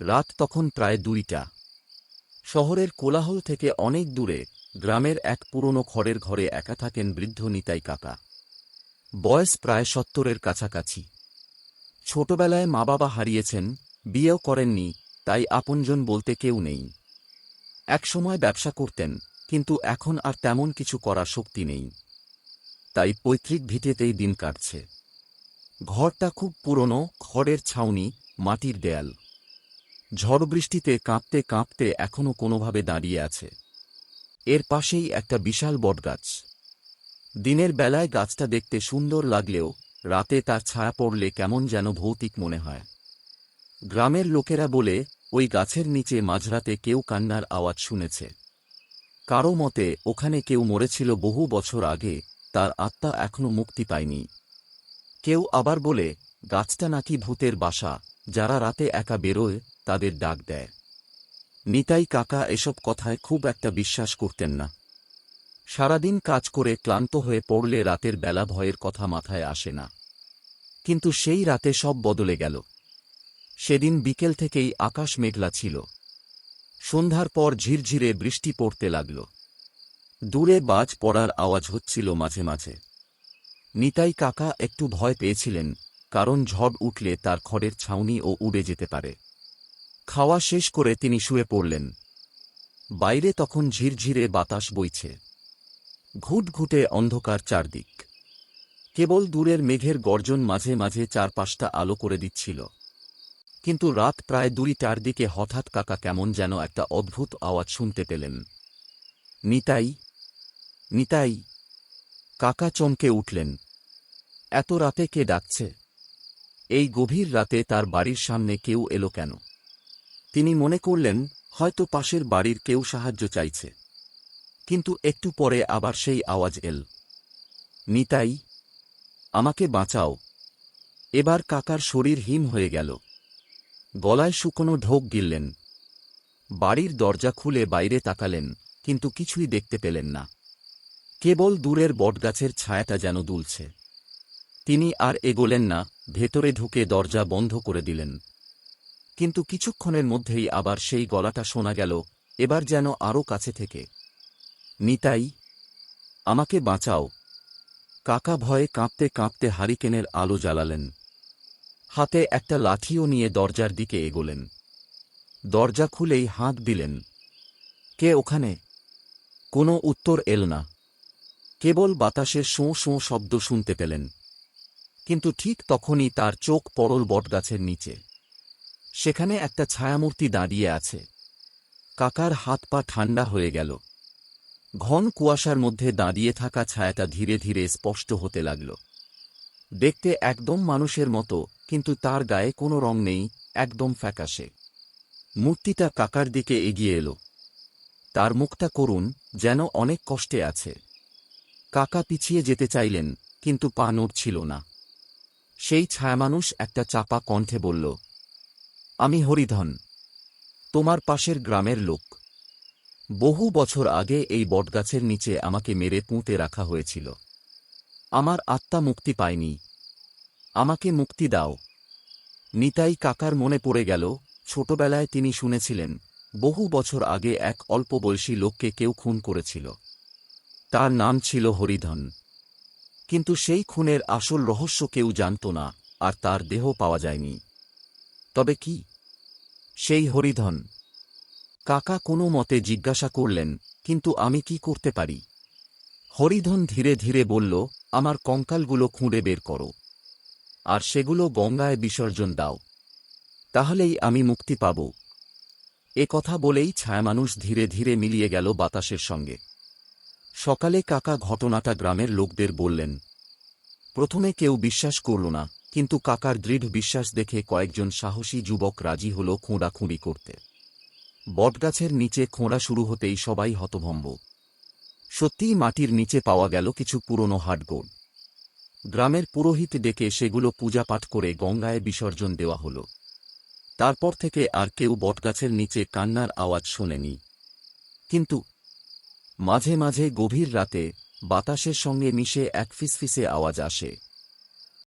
রাত তখন প্রায় দুইটা। শহরের কোলাহল থেকে অনেক দূরে গ্রামের এক পুরনো খড়ের ঘরে একা থাকেন বৃদ্ধ নিতাই কাকা। বয়স প্রায় সত্তরের কাছাকাছি। ছোটবেলায় মা বাবা হারিয়েছেন, বিয়েও করেননি, তাই আপনজন বলতে কেউ নেই। একসময় ব্যবসা করতেন, কিন্তু এখন আর তেমন কিছু করার শক্তি নেই। তাই পৈতৃক ভিটেতেই দিন কাটছে। ঘরটা খুব পুরনো, খড়ের ছাউনি, মাটির দেয়াল। ঝড় বৃষ্টিতে কাঁপতে কাঁপতে এখনও কোনোভাবে দাঁড়িয়ে আছে। এর পাশেই একটা বিশাল বটগাছ। দিনের বেলায় গাছটা দেখতে সুন্দর লাগলেও রাতে তার ছায়া পড়লে কেমন যেন ভৌতিক মনে হয়। গ্রামের লোকেরা বলে, ওই গাছের নিচে মাঝরাতে কেউ কান্নার আওয়াজ শুনেছে। কারও মতে, ওখানে কেউ মরেছিল বহু বছর আগে, তার আত্মা এখনও মুক্তি পায়নি। কেউ আবার বলে, গাছটা নাকি ভূতের বাসা, যারা রাতে একা বেরোয় তাদের ডাক দেয়। নিতাই কাকা এসব কথায় খুব একটা বিশ্বাস করতেন না। সারাদিন কাজ করে ক্লান্ত হয়ে পড়লে রাতের বেলা ভয়ের কথা মাথায় আসে না। কিন্তু সেই রাতে সব বদলে গেল। সেদিন বিকেল থেকেই আকাশ মেঘলা ছিল। সন্ধ্যার পর ঝিরঝিরে বৃষ্টি পড়তে লাগল। দূরে বাজ পড়ার আওয়াজ হচ্ছিল মাঝে মাঝে। নিতাই কাকা একটু ভয় পেয়েছিলেন, কারণ ঝড় উঠলে তার খড়ের ছাউনি ও উড়ে যেতে পারে। খাওয়া শেষ করে তিনি শুয়ে পড়লেন। বাইরে তখন ঝিরঝিরে বাতাস বইছে। ঘুটঘুটে অন্ধকার চারদিক। কেবল দূরের মেঘের গর্জন মাঝে মাঝে চারপাশটা আলো করে দিচ্ছিল। কিন্তু রাত প্রায় দুইটার দিকে হঠাৎ কাকা কেমন যেন একটা অদ্ভুত আওয়াজ শুনতে পেলেন। নিতাই নিতাই, কাকা চমকে উঠলেন। এত রাতে কে ডাকছে? এই গভীর রাতে তার বাড়ির সামনে কেউ এলো কেন? তিনি মনে করলেন, হয়তো পাশের বাড়ির কেউ সাহায্য চাইছে। কিন্তু একটু পরে আবার সেই আওয়াজ এল। নিতাই, আমাকে বাঁচাও। এবার কাকার শরীর হিম হয়ে গেল। গলায় শুকনো ঢোক গিললেন। বাড়ির দরজা খুলে বাইরে তাকালেন, কিন্তু কিছুই দেখতে পেলেন না। কেবল দূরের বটগাছের ছায়াটা যেন দুলছে। তিনি আর এগোলেন না, ভেতরে ঢুকে দরজা বন্ধ করে দিলেন। কিন্তু কিছুক্ষণের মধ্যেই আবার সেই গলাটা শোনা গেল, এবার যেন আরও কাছে থেকে। নিতাই, আমাকে বাঁচাও। কাকা ভয়ে কাঁপতে কাঁপতে হারিকেনের আলো জ্বালালেন। হাতে একটা লাঠিও নিয়ে দরজার দিকে এগোলেন। দরজা খুলেই হাত দিলেন। কে ওখানে? কোনো উত্তর এল না। কেবল বাতাসের শোঁ শোঁ শব্দ শুনতে পেলেন। কিন্তু ঠিক তখনই তার চোখ পরল বটগাছের নিচে। সেখানে একটা ছায়ামূর্তি দাঁড়িয়ে আছে। কাকার হাত পা ঠান্ডা হয়ে গেল। ঘন কুয়াশার মধ্যে দাঁড়িয়ে থাকা ছায়াটা ধীরে ধীরে স্পষ্ট হতে লাগল। দেখতে একদম মানুষের মতো, কিন্তু তার গায়ে কোনো রং নেই, একদম ফ্যাকাশে। মূর্তিটা কাকার দিকে এগিয়ে এলো। তার মুখটা করুন যেন অনেক কষ্টে আছে। কাকা পিছিয়ে যেতে চাইলেন, কিন্তু পা নড়ছিল না। সেই ছায়ামানুষ একটা চাপা কণ্ঠে বলল আমি হরিধন, তোমার পাশের গ্রামের লোক। বহু বছর আগে এই বটগাছের নিচে আমাকে মেরে পুঁতে রাখা হয়েছিল। আমার আত্মা মুক্তি পায়নি। আমাকে মুক্তি দাও। নিতাই কাকার মনে পড়ে গেল, ছোটবেলায় তিনি শুনেছিলেন, বহু বছর আগে এক অল্প বয়সী লোককে কেউ খুন করেছিল। তার নাম ছিল হরিধন। কিন্তু সেই খুনের আসল রহস্য কেউ জানত না, আর তার দেহ পাওয়া যায়নি। তবে কি? সেই হরিধন। কাকা কোনো মতে জিজ্ঞাসা করলেন, কিন্তু আমি কি করতে পারি? হরিধন ধীরে ধীরে বলল, আমার কঙ্কালগুলো খুঁড়ে বের করো। আর সেগুলো গঙ্গায় বিসর্জন দাও। তাহলেই আমি মুক্তি পাব। এ কথা বলেই ছায়ামানুষ ধীরে ধীরে মিলিয়ে গেল বাতাসের সঙ্গে। সকালে কাকা ঘটনাটা গ্রামের লোকদের বললেন, প্রথমে কেউ বিশ্বাস করল না। কিন্তু কাকার দৃঢ় বিশ্বাস দেখে কয়েকজন সাহসী যুবক রাজি হল খোঁড়াখুঁড়ি করতে। বটগাছের নিচে খোঁড়া শুরু হতেই সবাই হতভম্ব। সত্যিই মাটির নিচে পাওয়া গেল কিছু পুরনো হাটগোড়। গ্রামের পুরোহিত ডেকে সেগুলো পূজাপাঠ করে গঙ্গায় বিসর্জন দেওয়া হল। তারপর থেকে আর কেউ বটগাছের নিচে কান্নার আওয়াজ শোনেনি। কিন্তু মাঝে মাঝে গভীর রাতে বাতাসের সঙ্গে মিশে এক ফিসফিসে আওয়াজ আসে।